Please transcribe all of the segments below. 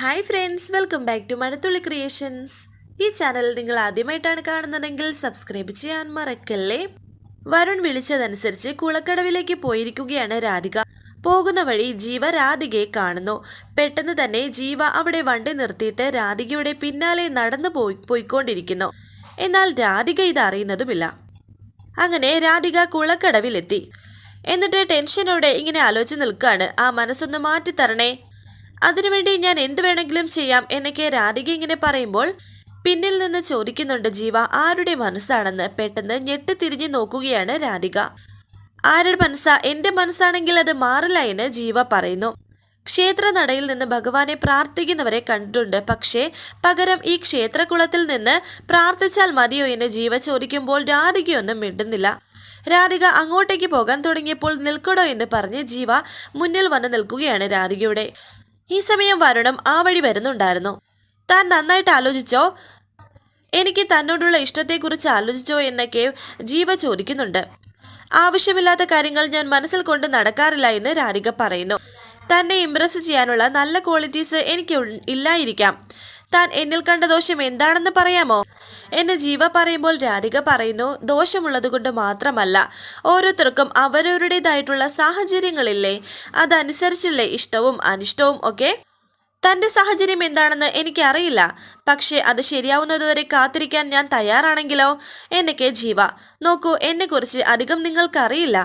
Hi friends welcome back to Mazhathulli creations ഈ channel നിങ്ങൾ ആദ്യമായിട്ടാണ് കാണുന്നതെങ്കിൽ സബ്സ്ക്രൈബ് ചെയ്യാൻ മറക്കല്ലേ? വരുൺ വിളിച്ചതനുസരിച്ച് കുളക്കടവിലേക്ക് പോയിരിക്കുകയാണ് രാധിക. പോകുന്ന വഴി ജീവ രാധികയെ കാണുന്നു. പെട്ടെന്ന് തന്നെ ജീവ അവിടെ വണ്ടി നിർത്തിയിട്ട് രാധികയുടെ പിന്നാലെ നടന്നു പോയി പോയിക്കൊണ്ടിരിക്കുന്നു. എന്നാൽ രാധിക ഇത് അറിയുന്നതുമില്ല. അങ്ങനെ രാധിക കുളക്കടവിലെത്തി. എന്നിട്ട് ടെൻഷനോടെ ഇങ്ങനെ ആലോചിച്ച് നിൽക്കുകയാണ് ആ മനസ്സൊന്ന് മാറ്റിത്തരണേ. അതിനുവേണ്ടി ഞാൻ എന്ത് വേണമെങ്കിലും ചെയ്യാം എന്നൊക്കെ രാധിക ഇങ്ങനെ പറയുമ്പോൾ പിന്നിൽ നിന്ന് ചോദിക്കുന്നുണ്ട് ജീവ ആരുടെ മനസ്സാണെന്ന് പെട്ടെന്ന് ഞെട്ടിത്തിരിഞ്ഞു നോക്കുകയാണ് രാധിക. ആരുടെ മനസ്സാ? എന്റെ മനസ്സാണെങ്കിൽ അത് മാറില്ല എന്ന് ജീവ പറയുന്നു. ക്ഷേത്ര നടയിൽ നിന്ന് ഭഗവാനെ പ്രാർത്ഥിക്കുന്നവരെ കണ്ടിട്ടുണ്ട്. പക്ഷേ പകരം ഈ ക്ഷേത്രകുളത്തിൽ നിന്ന് പ്രാർത്ഥിച്ചാൽ മതിയോ എന്ന് ജീവ ചോദിക്കുമ്പോൾ രാധികയൊന്നും മിണ്ടുന്നില്ല. രാധിക അങ്ങോട്ടേക്ക് പോകാൻ തുടങ്ങിയപ്പോൾ നിൽക്കടോ എന്ന് പറഞ്ഞ് ജീവ മുന്നിൽ വന്ന് നിൽക്കുകയാണ് രാധികയുടെ. ഈ സമയം വരുണം ആ വഴി വരുന്നുണ്ടായിരുന്നു. താൻ നന്നായിട്ട് ആലോചിച്ചോ? എനിക്ക് തന്നോടുള്ള ഇഷ്ടത്തെക്കുറിച്ച് ആലോചിച്ചോ എന്നൊക്കെ ജീവ ചോദിക്കുന്നുണ്ട്. ആവശ്യമില്ലാത്ത കാര്യങ്ങൾ ഞാൻ മനസ്സിൽ കൊണ്ട് നടക്കാറില്ല എന്ന് രാധിക പറയുന്നു. തന്നെ ഇംപ്രസ് ചെയ്യാനുള്ള നല്ല ക്വാളിറ്റീസ് എനിക്ക് ഇല്ലായിരിക്കാം. താൻ എന്നിൽ കണ്ട ദോഷം എന്താണെന്ന് പറയാമോ? എന്നെ ജീവ പറയുമ്പോൾ രാധിക പറയുന്നു ദോഷമുള്ളത് കൊണ്ട് മാത്രമല്ല ഓരോരുത്തർക്കും അവരവരുടേതായിട്ടുള്ള സാഹചര്യങ്ങളില്ലേ? അതനുസരിച്ചുള്ള ഇഷ്ടവും അനിഷ്ടവും ഒക്കെ? തന്റെ സാഹചര്യം എന്താണെന്ന് എനിക്കറിയില്ല. പക്ഷേ അത് ശരിയാവുന്നതുവരെ കാത്തിരിക്കാൻ ഞാൻ തയ്യാറാണെങ്കിലോ? എന്നൊക്കെ ജീവ നോക്കൂ എന്നെക്കുറിച്ച് അധികം നിങ്ങൾക്കറിയില്ല.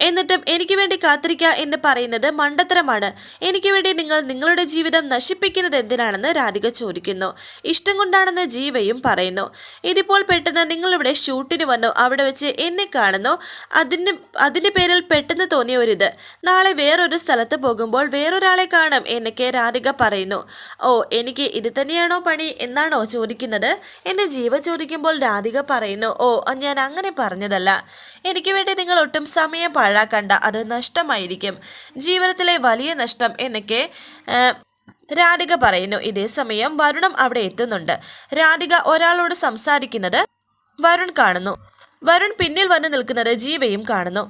എന്നിട്ടും എനിക്ക് വേണ്ടി കാത്തിരിക്കുക എന്ന് പറയുന്നത് മണ്ടത്തരമാണ്. എനിക്ക് വേണ്ടി നിങ്ങൾ നിങ്ങളുടെ ജീവിതം നശിപ്പിക്കുന്നത് എന്തിനാണെന്ന് രാധിക ചോദിക്കുന്നു. ഇഷ്ടം കൊണ്ടാണെന്ന് ജീവയും പറയുന്നു. ഇതിപ്പോൾ പെട്ടെന്ന് നിങ്ങളിവിടെ ഷൂട്ടിന് വന്നു. അവിടെ വെച്ച് എന്നെ കാണുന്നു. അതിന് അതിന്റെ പേരിൽ പെട്ടെന്ന് തോന്നിയ ഒരിത്. നാളെ വേറൊരു സ്ഥലത്ത് പോകുമ്പോൾ വേറൊരാളെ കാണും എന്നൊക്കെ രാധിക പറയുന്നു. ഓ എനിക്ക് ഇത് തന്നെയാണോ പണി എന്നാണോ ചോദിക്കുന്നത്? എന്നെ ജീവ ചോദിക്കുമ്പോൾ രാധിക പറയുന്നു. ഓ ഞാൻ അങ്ങനെ പറഞ്ഞതല്ല. എനിക്ക് വേണ്ടി നിങ്ങൾ ഒട്ടും സമയം പാഴാക്കണ്ട. അത് നഷ്ടമായിരിക്കും. ജീവിതത്തിലെ വലിയ നഷ്ടം എന്നൊക്കെ രാധിക പറയുന്നു. ഇതേ സമയം വരുണം അവിടെ എത്തുന്നുണ്ട്. രാധിക ഒരാളോട് സംസാരിക്കുന്നത് വരുൺ കാണുന്നു. വരുൺ പിന്നിൽ വന്ന് നിൽക്കുന്നത് ജീവയും കാണുന്നു.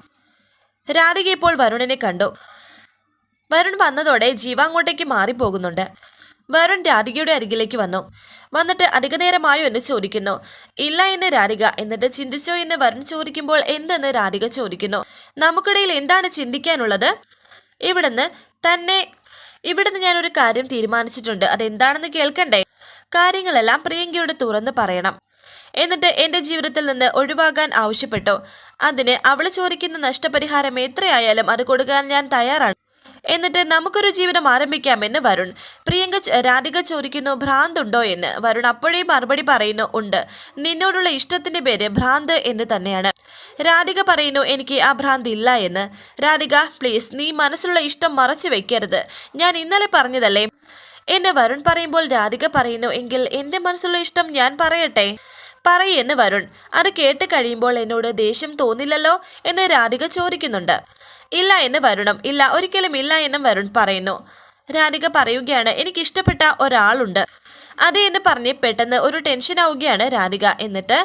രാധിക ഇപ്പോൾ വരുണിനെ കണ്ടു. വരുൺ വന്നതോടെ ജീവ അങ്ങോട്ടേക്ക് മാറിപ്പോകുന്നുണ്ട്. വരുൺ രാധികയുടെ അരികിലേക്ക് വന്നു. വന്നിട്ട് അധിക നേരമായോ എന്ന് ചോദിക്കുന്നു. ഇല്ല എന്ന് രാധിക. എന്നിട്ട് ചിന്തിച്ചോ എന്ന് വരുൺ ചോദിക്കുമ്പോൾ എന്തെന്ന് രാധിക ചോദിക്കുന്നു. നമുക്കിടയിൽ എന്താണ് ചിന്തിക്കാനുള്ളത്? ഇവിടുന്ന് തന്നെ ഇവിടുന്ന് ഞാനൊരു കാര്യം തീരുമാനിച്ചിട്ടുണ്ട്. അതെന്താണെന്ന് കേൾക്കണ്ടേ? കാര്യങ്ങളെല്ലാം പ്രിയങ്കയോട് തുറന്ന് പറയണം. എന്നിട്ട് എന്റെ ജീവിതത്തിൽ നിന്ന് ഒഴിവാകാൻ ആവശ്യപ്പെട്ടു. അതിന് അവൾ ചോദിക്കുന്ന നഷ്ടപരിഹാരം എത്രയായാലും അത് കൊടുക്കാൻ ഞാൻ തയ്യാറാണ്. എന്നിട്ട് നമുക്കൊരു ജീവിതം ആരംഭിക്കാമെന്ന് വരുൺ. പ്രിയങ്ക രാധിക ചോദിക്കുന്നു ഭ്രാന്തുണ്ടോ എന്ന്. വരുൺ അപ്പോഴേ മറുപടി പറയുന്നു ഉണ്ട്. നിന്നോടുള്ള ഇഷ്ടത്തിന്റെ പേര് ഭ്രാന്ത് എന്ന് തന്നെയാണ്. രാധിക പറയുന്നു എനിക്ക് ആ ഭ്രാന്ത് ഇല്ല എന്ന്. രാധിക പ്ലീസ് നീ മനസ്സിലുള്ള ഇഷ്ടം മറച്ചു വെക്കരുത്. ഞാൻ ഇന്നലെ പറഞ്ഞതല്ലേ? എന്ന് വരുൺ പറയുമ്പോൾ രാധിക പറയുന്നു എങ്കിൽ എന്റെ മനസ്സിലുള്ള ഇഷ്ടം ഞാൻ പറയട്ടെ? പറയെന്ന് വരുൺ. അത് കേട്ട് കഴിയുമ്പോൾ എന്നോട് ദേഷ്യം തോന്നില്ലല്ലോ എന്ന് രാധിക ചോദിക്കുന്നുണ്ട്. ഇല്ല എന്ന് വരുണം. ഇല്ല ഒരിക്കലും ഇല്ല എന്നും വരുൺ പറയുന്നു. രാധിക പറയുകയാണ് എനിക്കിഷ്ടപ്പെട്ട ഒരാളുണ്ട്. അതെ എന്ന് പറഞ്ഞ് പെട്ടെന്ന് ഒരു ടെൻഷൻ ആവുകയാണ് രാധിക. എന്നിട്ട്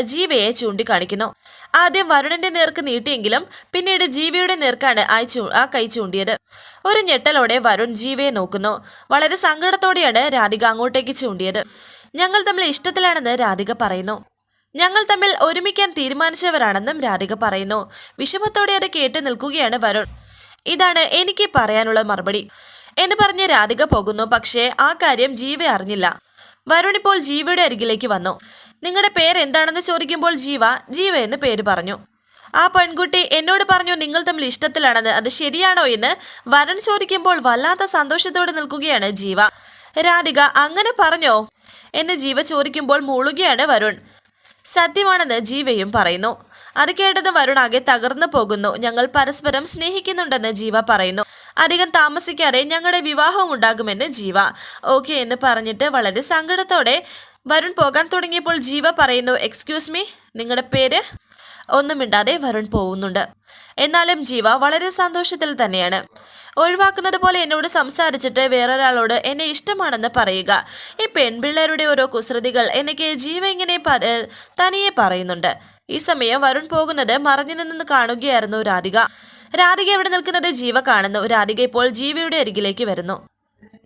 ജീവയെ ചൂണ്ടിക്കാണിക്കുന്നു. ആദ്യം വരുണന്റെ നേർക്ക് നീട്ടിയെങ്കിലും പിന്നീട് ജീവയുടെ നേർക്കാണ് ആ ചൂ ആ കൈ ചൂണ്ടിയത്. ഒരു ഞെട്ടലോടെ വരുൺ ജീവയെ നോക്കുന്നു. വളരെ സങ്കടത്തോടെയാണ് രാധിക അങ്ങോട്ടേക്ക് ചൂണ്ടിയത്. ഞങ്ങൾ തമ്മിൽ ഇഷ്ടത്തിലാണെന്ന് രാധിക പറയുന്നു. ഞങ്ങൾ തമ്മിൽ ഒരുമിക്കാൻ തീരുമാനിച്ചവരാണെന്നും രാധിക പറയുന്നു. വിഷമത്തോടെ അത് കേട്ട് നിൽക്കുകയാണ് വരുൺ. ഇതാണ് എനിക്ക് പറയാനുള്ള മറുപടി എന്ന് പറഞ്ഞ് രാധിക പോകുന്നു. പക്ഷേ ആ കാര്യം ജീവ അറിഞ്ഞില്ല. വരുൺ ഇപ്പോൾ ജീവയുടെ അരികിലേക്ക് വന്നു. നിങ്ങളുടെ പേര് എന്താണെന്ന് ചോദിക്കുമ്പോൾ ജീവ ജീവ എന്ന് പേര് പറഞ്ഞു. ആ പെൺകുട്ടി എന്നോട് പറഞ്ഞു നിങ്ങൾ തമ്മിൽ ഇഷ്ടത്തിലാണെന്ന്. അത് ശരിയാണോ എന്ന്? വരുൺ ചോദിക്കുമ്പോൾ വല്ലാത്ത സന്തോഷത്തോടെ നിൽക്കുകയാണ് ജീവ. രാധിക അങ്ങനെ പറഞ്ഞോ? എന്ന് ജീവ ചോദിക്കുമ്പോൾ മൂളുകയാണ് വരുൺ. സത്യമാണെന്ന് ജീവയും പറയുന്നു. വരുൺ ആകെ തകർന്നു പോകുന്നു. ഞങ്ങൾ പരസ്പരം സ്നേഹിക്കുന്നുണ്ടെന്ന് ജീവ പറയുന്നു. അധികം താമസിക്കാതെ ഞങ്ങളുടെ വിവാഹം ഉണ്ടാകുമെന്ന് ജീവ. ഓക്കെ എന്ന് പറഞ്ഞിട്ട് വളരെ സങ്കടത്തോടെ വരുൺ പോകാൻ തുടങ്ങിയപ്പോൾ ജീവ പറയുന്നു എക്സ്ക്യൂസ് മീ നിങ്ങളുടെ പേര്? ഒന്നും മിണ്ടാതെ വരുൺ പോകുന്നുണ്ട് എന്നാലും ജീവ വളരെ സന്തോഷത്തിൽ തന്നെയാണ്. ഒഴിവാക്കുന്നത് പോലെ എന്നോട് സംസാരിച്ചിട്ട് വേറൊരാളോട് എന്നെ ഇഷ്ടമാണെന്ന് പറയുക. ഈ പെൺപിള്ളേരുടെ ഓരോ കുസൃതികൾ എനിക്ക് ജീവ ഇങ്ങനെ തനിയെ പറയുന്നുണ്ട്. ഈ സമയം വരുൺ പോകുന്നത് മറഞ്ഞു നിന്ന് കാണുകയായിരുന്നു രാധിക. രാധിക എവിടെ നിൽക്കുന്നത് ജീവ കാണുന്നു. രാധിക ഇപ്പോൾ ജീവയുടെ അരികിലേക്ക് വരുന്നു.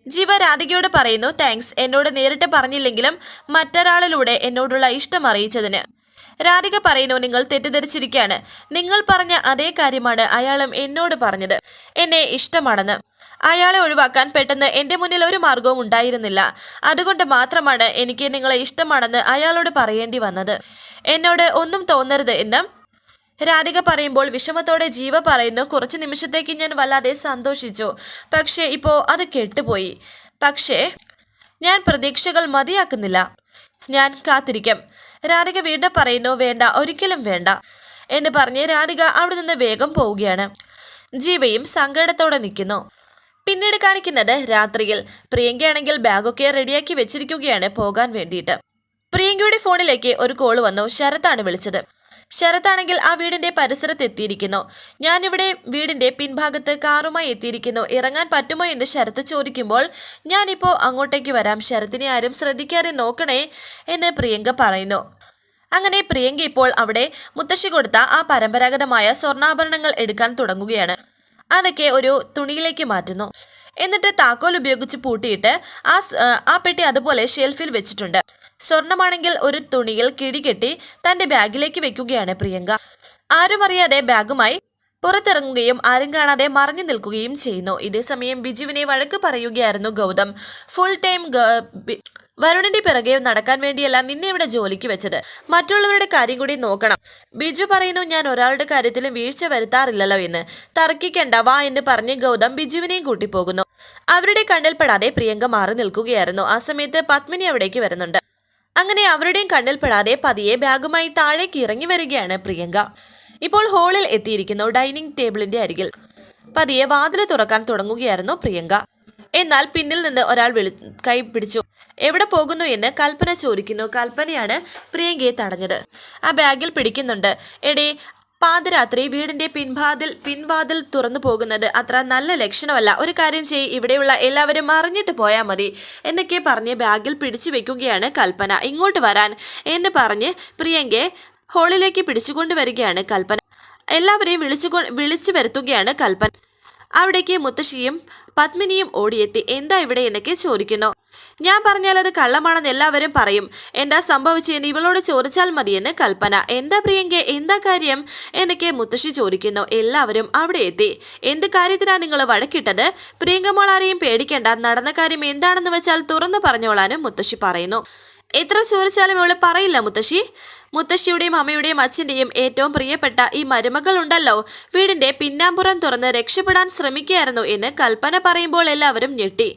ജീവ രാധികയോട് പറയുന്നു താങ്ക്സ് എന്നോട് നേരിട്ട് പറഞ്ഞില്ലെങ്കിലും മറ്റൊരാളിലൂടെ എന്നോടുള്ള ഇഷ്ടം അറിയിച്ചതിന്. രാധിക പറയുന്നു നിങ്ങൾ തെറ്റിദ്ധരിച്ചിരിക്കുകയാണ്. നിങ്ങൾ പറഞ്ഞ അതേ കാര്യമാണ് അയാളും എന്നോട് പറഞ്ഞത്. എന്നെ ഇഷ്ടമാണെന്ന്. അയാളെ ഒഴിവാക്കാൻ പെട്ടെന്ന് എന്റെ മുന്നിൽ ഒരു മാർഗവും ഉണ്ടായിരുന്നില്ല. അതുകൊണ്ട് മാത്രമാണ് എനിക്ക് നിങ്ങളെ ഇഷ്ടമാണെന്ന് അയാളോട് പറയേണ്ടി വന്നത്. എന്നോട് ഒന്നും തോന്നരുത് എന്ന് രാധിക പറയുമ്പോൾ വിഷമത്തോടെ ജീവ പറയുന്നു കുറച്ച് നിമിഷത്തേക്ക് ഞാൻ വല്ലാതെ സന്തോഷിച്ചു. പക്ഷേ ഇപ്പോൾ അത് കെട്ടുപോയി. പക്ഷേ ഞാൻ പ്രതീക്ഷകൾ മതിയാക്കുന്നില്ല. ഞാൻ കാത്തിരിക്കാം. രാധിക വീണ്ടും പറയുന്നു വേണ്ട ഒരിക്കലും വേണ്ട എന്ന് പറഞ്ഞ് രാധിക അവിടെ നിന്ന് വേഗം പോവുകയാണ്. ജീവയും സങ്കടത്തോടെ നിൽക്കുന്നു. പിന്നീട് കാണിക്കുന്നത് രാത്രിയിൽ. പ്രിയങ്കയാണെങ്കിൽ ബാഗൊക്കെ റെഡിയാക്കി വെച്ചിരിക്കുകയാണ് പോകാൻ വേണ്ടിയിട്ട്. പ്രിയങ്കയുടെ ഫോണിലേക്ക് ഒരു കോൾ വന്നു. ശരത്താണ് വിളിച്ചത്. ശരത്താണെങ്കിൽ ആ വീടിന്റെ പരിസരത്ത് എത്തിയിരിക്കുന്നു. ഞാനിവിടെ വീടിന്റെ പിൻഭാഗത്ത് കാറുമായി എത്തിയിരിക്കുന്നു. ഇറങ്ങാൻ പറ്റുമോ എന്ന് ശരത്ത് ചോദിക്കുമ്പോൾ ഞാനിപ്പോൾ അങ്ങോട്ടേക്ക് വരാം. ശരത്തിനെ ആരും ശ്രദ്ധിക്കാതെ നോക്കണേ എന്ന് പ്രിയങ്ക പറയുന്നു. അങ്ങനെ പ്രിയങ്ക ഇപ്പോൾ അവിടെ മുത്തശ്ശി കൊടുത്ത ആ പരമ്പരാഗതമായ സ്വർണാഭരണങ്ങൾ എടുക്കാൻ തുടങ്ങുകയാണ്. അതൊക്കെ ഒരു തുണിയിലേക്ക് മാറ്റുന്നു. എന്നിട്ട് താക്കോൽ ഉപയോഗിച്ച് പൂട്ടിയിട്ട് ആ ആ, പെട്ടി അതുപോലെ ഷെൽഫിൽ വെച്ചിട്ടുണ്ട്. സ്വർണമാണെങ്കിൽ ഒരു തുണിയിൽ കിടികെട്ടി തന്റെ ബാഗിലേക്ക് വെക്കുകയാണ് പ്രിയങ്ക. ആരും അറിയാതെ ബാഗുമായി പുറത്തിറങ്ങുകയും ആരും കാണാതെ മറിഞ്ഞു നിൽക്കുകയും ചെയ്യുന്നു. ഇതേസമയം ബിജുവിനെ വഴക്ക് പറയുകയായിരുന്നു ഗൗതം. ഫുൾ ടൈം വരുണിന്റെ പിറകെ നടക്കാൻ വേണ്ടിയല്ല നിന്നെ ഇവിടെ ജോലിക്ക് വെച്ചത്. മറ്റുള്ളവരുടെ കാര്യം കൂടി നോക്കണം. ബിജു പറയുന്നു ഞാൻ ഒരാളുടെ കാര്യത്തിലും വീഴ്ച വരുത്താറില്ലല്ലോ എന്ന്. തർക്കിക്കണ്ട വാ എന്ന് പറഞ്ഞ് ഗൗതം ബിജുവിനെയും കൂട്ടിപ്പോകുന്നു. അവരുടെ കണ്ണിൽപ്പെടാതെ പ്രിയങ്ക മാറി നിൽക്കുകയായിരുന്നു. ആ സമയത്ത് പത്മിനി അവിടേക്ക് വരുന്നുണ്ട്. അങ്ങനെ അവരുടെയും കണ്ണിൽപ്പെടാതെ പതിയെ ബാഗുമായി താഴേക്ക് ഇറങ്ങി വരികയാണ് പ്രിയങ്ക. ഇപ്പോൾ ഹോളിൽ എത്തിയിരിക്കുന്നു ഡൈനിങ് ടേബിളിന്റെ അരികിൽ. പതിയെ വാതിൽ തുറക്കാൻ തുടങ്ങുകയായിരുന്നു പ്രിയങ്ക. എന്നാൽ പിന്നിൽ നിന്ന് ഒരാൾ വിളി കൈ പിടിച്ചു. എവിടെ പോകുന്നു എന്ന് കൽപ്പന ചോദിക്കുന്നു. കൽപ്പനയാണ് പ്രിയങ്കയെ തടഞ്ഞത്. ആ ബാഗിൽ പിടിക്കുന്നുണ്ട്. എടേ പാതിരാത്രി വീടിന്റെ പിൻവാതിൽ പിൻവാതിൽ തുറന്നു പോകുന്നത് അത്ര നല്ല ലക്ഷണമല്ല. ഒരു കാര്യം ചെയ് ഇവിടെയുള്ള എല്ലാവരും അറിഞ്ഞിട്ട് പോയാൽ മതി. എന്നൊക്കെ പറഞ്ഞ് ബാഗിൽ പിടിച്ചു വെക്കുകയാണ് കൽപ്പന. ഇങ്ങോട്ട് വരാൻ എന്ന് പറഞ്ഞ് പ്രിയങ്കയെ ഹോളിലേക്ക് പിടിച്ചുകൊണ്ടുവരികയാണ് കൽപ്പന. എല്ലാവരെയും വിളിച്ചു വിളിച്ചു വരുത്തുകയാണ് കൽപ്പന. അവിടേക്ക് മുത്തശ്ശിയും പത്മിനിയും ഓടിയെത്തി. എന്താ ഇവിടെ? എന്നൊക്കെ ചോദിക്കുന്നു. ഞാൻ പറഞ്ഞാൽ അത് കള്ളമാണെന്ന് എല്ലാവരും പറയും. എന്താ സംഭവിച്ചെന്ന് ഇവളോട് ചോദിച്ചാൽ മതിയെന്ന് കൽപ്പന. എന്താ പ്രിയങ്ക? എന്താ കാര്യം? എന്നൊക്കെ മുത്തശ്ശി ചോദിക്കുന്നു. എല്ലാവരും അവിടെ എത്തി. എന്ത് കാര്യത്തിനാ നിങ്ങൾ വഴക്കിട്ടത്? പ്രിയങ്ക മോൾ ആരെയും പേടിക്കേണ്ട. നടന്ന കാര്യം എന്താണെന്ന് വെച്ചാൽ തുറന്നു പറഞ്ഞോളാനും മുത്തശ്ശി പറയുന്നു. എത്ര ചോദിച്ചാലും ഇവൾ പറയില്ല മുത്തശ്ശി. മുത്തശ്ശിയുടെയും അമ്മയുടെയും അച്ഛന്റെയും ഏറ്റവും പ്രിയപ്പെട്ട ഈ മരുമകൾ ഉണ്ടല്ലോ വീടിന്റെ പിന്നാമ്പുറം തുറന്ന് രക്ഷപ്പെടാൻ ശ്രമിക്കുകയായിരുന്നു എന്ന് കൽപ്പന പറയുമ്പോൾ എല്ലാവരും ഞെട്ടി.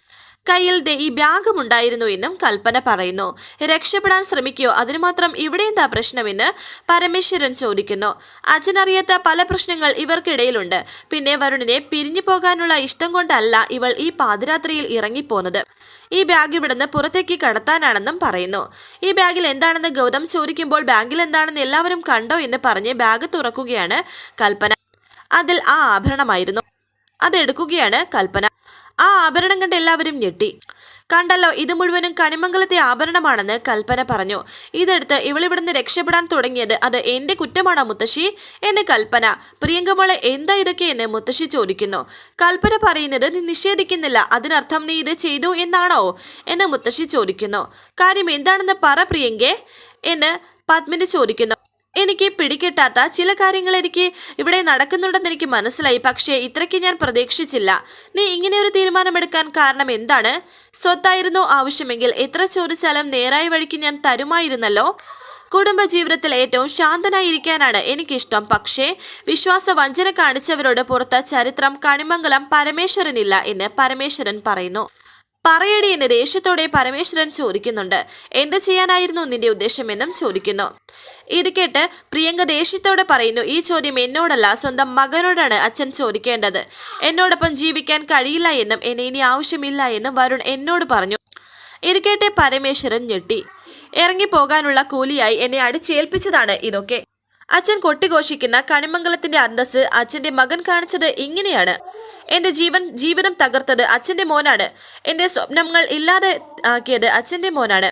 കയ്യിൽ ഈ ബാഗും ഉണ്ടായിരുന്നു എന്നും കൽപ്പന പറയുന്നു. രക്ഷപ്പെടാൻ ശ്രമിക്കുകയോ അതിനു മാത്രം ഇവിടെ എന്താ പ്രശ്നമെന്ന് പരമേശ്വരൻ ചോദിക്കുന്നു. അച്ഛനറിയാത്ത പല പ്രശ്നങ്ങൾ ഇവർക്കിടയിലുണ്ട്. പിന്നെ വരുണിനെ പിരിഞ്ഞു പോകാനുള്ള ഇഷ്ടം കൊണ്ടല്ല ഇവൾ ഈ പാതിരാത്രിയിൽ ഇറങ്ങിപ്പോന്നത്. ഈ ബാഗ് ഇവിടുന്ന് പുറത്തേക്ക് കടത്താനാണെന്നും പറയുന്നു. ഈ ബാഗിൽ എന്താണെന്ന് ഗൗതം ചോദിക്കുമ്പോൾ ബാഗിൽ എന്താണെന്ന് എല്ലാവരും കണ്ടോ എന്ന് പറഞ്ഞ് ബാഗ് തുറക്കുകയാണ് കൽപ്പന. അതിൽ ആ ആഭരണമായിരുന്നു. അതെടുക്കുകയാണ് കൽപ്പന. ആ ആഭരണം കണ്ട് എല്ലാവരും ഞെട്ടി. കണ്ടല്ലോ ഇത് മുഴുവനും കണിമംഗലത്തെ ആഭരണമാണെന്ന് കൽപ്പന പറഞ്ഞു. ഇതെടുത്ത് ഇവളിവിടുന്ന് രക്ഷപ്പെടാൻ തുടങ്ങിയത് അത് എന്റെ കുറ്റമാണോ മുത്തശ്ശി? എന്ന് കൽപ്പന. പ്രിയങ്കമോളെ എന്താ ഇതൊക്കെ എന്ന് മുത്തശ്ശി ചോദിക്കുന്നു. കൽപ്പന പറയുന്നത് നീ നിഷേധിക്കുന്നില്ല അതിനർത്ഥം നീ ഇത് ചെയ്തു എന്നാണോ? എന്ന് മുത്തശ്ശി ചോദിക്കുന്നു. കാര്യം എന്താണെന്ന് പറ പ്രിയങ്കെ. എന്ന് പത്മിനി ചോദിക്കുന്നു. എനിക്ക് പിടികിട്ടാത്ത ചില കാര്യങ്ങൾ എനിക്ക് ഇവിടെ നടക്കുന്നുണ്ടെന്ന് എനിക്ക് മനസ്സിലായി. പക്ഷേ ഇത്രയ്ക്ക് ഞാൻ പ്രതീക്ഷിച്ചില്ല. നീ ഇങ്ങനെ ഒരു തീരുമാനമെടുക്കാൻ കാരണം എന്താണ്? സ്വത്തായിരുന്നു ആവശ്യമെങ്കിൽ എത്ര ചോദിച്ചാലും നേരായ വഴിക്ക് ഞാൻ തരുമായിരുന്നല്ലോ? കുടുംബജീവിതത്തിൽ ഏറ്റവും ശാന്തനായിരിക്കാനാണ് എനിക്കിഷ്ടം. പക്ഷേ വിശ്വാസ വഞ്ചന കാണിച്ചവരോട് പുറത്ത് ചരിത്രം കണിമംഗലം പരമേശ്വരനില്ല എന്ന് പരമേശ്വരൻ പറയുന്നു. പറയടി എന്ന് ദേഷ്യത്തോടെ പരമേശ്വരൻ ചോദിക്കുന്നുണ്ട്. എന്ത് ചെയ്യാനായിരുന്നു നിന്റെ ഉദ്ദേശമെന്നും ചോദിക്കുന്നു. ഇത് പ്രിയങ്ക ദേഷ്യത്തോടെ പറയുന്നു ഈ ചോദ്യം എന്നോടല്ല സ്വന്തം മകനോടാണ് അച്ഛൻ ചോദിക്കേണ്ടത്. എന്നോടൊപ്പം ജീവിക്കാൻ കഴിയില്ല എന്നും എന്നെ ഇനി ആവശ്യമില്ല എന്നും വരുൺ എന്നോട് പറഞ്ഞു. ഇത് കേട്ട് പരമേശ്വരൻ ഞെട്ടി. ഇറങ്ങിപ്പോകാനുള്ള കൂലിയായി എന്നെ അടിച്ചേൽപ്പിച്ചതാണ് ഇതൊക്കെ. അച്ഛൻ കൊട്ടിഘോഷിക്കുന്ന കണിമംഗലത്തിന്റെ അന്തസ് അച്ഛന്റെ മകൻ കാണിച്ചത് ഇങ്ങനെയാണ്. എന്റെ ജീവൻ ജീവനം തകർത്തത് അച്ഛന്റെ മോനാണ്. എന്റെ സ്വപ്നങ്ങൾ ഇല്ലാതെ ആക്കിയത് അച്ഛന്റെ മോനാണ്.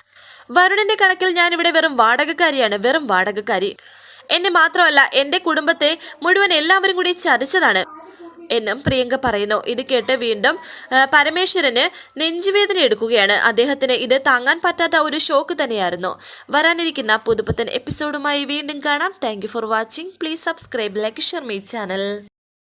വരുണിന്റെ കണക്കിൽ ഞാൻ ഇവിടെ വെറും വാടകക്കാരിയാണ് വെറും വാടകക്കാരി. എന്നെ മാത്രമല്ല എന്റെ കുടുംബത്തെ മുഴുവൻ എല്ലാവരും കൂടി ചതിച്ചതാണ്. എന്നും പ്രിയങ്ക പറയുന്നു. ഇത് കേട്ട് വീണ്ടും പരമേശ്വരന് നെഞ്ചുവേദന എടുക്കുകയാണ്. അദ്ദേഹത്തിന് ഇത് താങ്ങാൻ പറ്റാത്ത ഒരു ഷോക്ക് തന്നെയായിരുന്നു. വരാനിരിക്കുന്ന പുതുപ്പത്തൻ എപ്പിസോഡുമായി വീണ്ടും കാണാം. Thank for watching please subscribe like share my channel